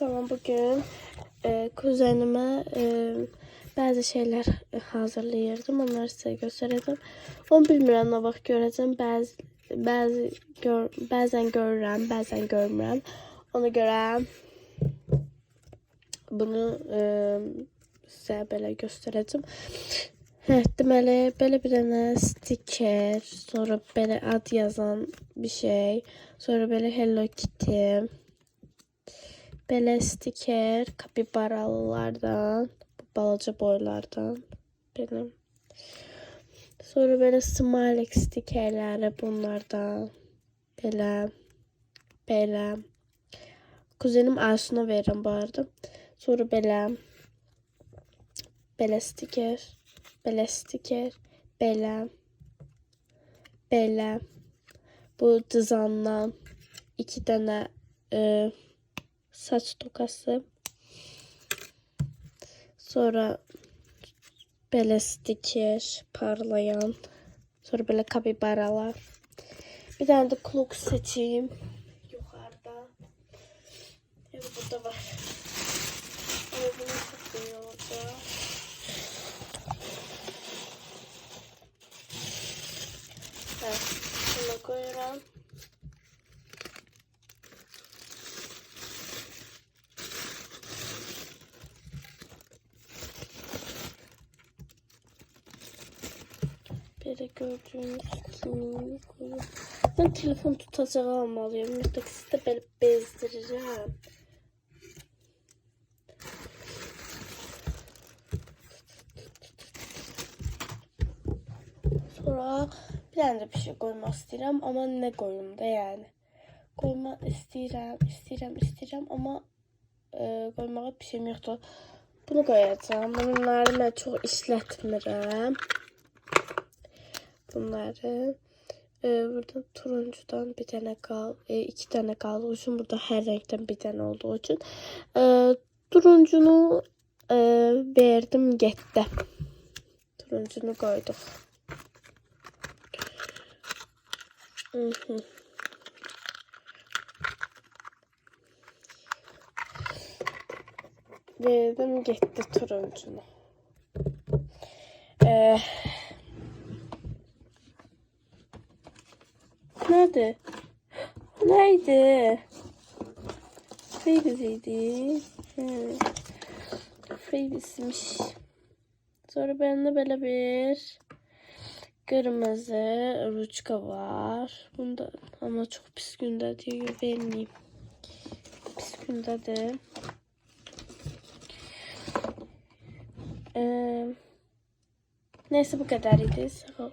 Tamam bugün e, kuzenime e, bazı şeyler hazırlayırdım. Onları size göstereceğim. Onu bilmirəm nə vaxt görəcəm. Bəzi bəzi gör, bəzən görürəm, bəzən görmürəm. Ona görə bunu e, sizə belə göstərəcəm. Hə, deməli belə bir dənə stiker, sonra belə ad yazan bir şey, sonra belə Hello Kitty. Belə stiker kapibaralılardan, balaca boylardan benim. Sonra belə smiley stikerləri bunlardan. Belə, belə. Kuzenim Asun'a verirəm bu arada. Sonra belə, belə stiker, belə stiker, belə, belə. Bu dizandan iki dənə e, saç tokası. Sonra böyle stiker parlayan. Sonra böyle kapibaralar. Bir tane de klok seçeyim. Yukarıda. Evet burada var. Bunu çok iyi olacak. Evet. Bunu koyuyorum. Böyle gördüğünüz kimi koyuyorum. Ben telefon tutacağı almalıyım. Yoksa sizi de böyle bezdireceğim. Sonra bir tane de bir şey koymak istedim ama ne koyayım da yani. Koymak istedim, istedim, istedim ama e, koymağa bir şeyim yoktu. Bunu koyacağım. Bunları ben çok işletmirəm. Bunları e, burada turuncudan bir tane kal, e, iki tane kaldığı için burada her renkten bir tane olduğu için e, turuncunu e, verdim gitti. Turuncunu koyduk. Hı hı. Verdim gitti turuncunu. Ee, nerede? Neydi? Freebie'siydi. Hmm. Freebie'smiş. Sonra bende böyle bir kırmızı ruçka var. Bunda ama çok pis günde diyor vermeyeyim. Pis günde de. Ee, neyse bu kadarıydı. Sağ ol.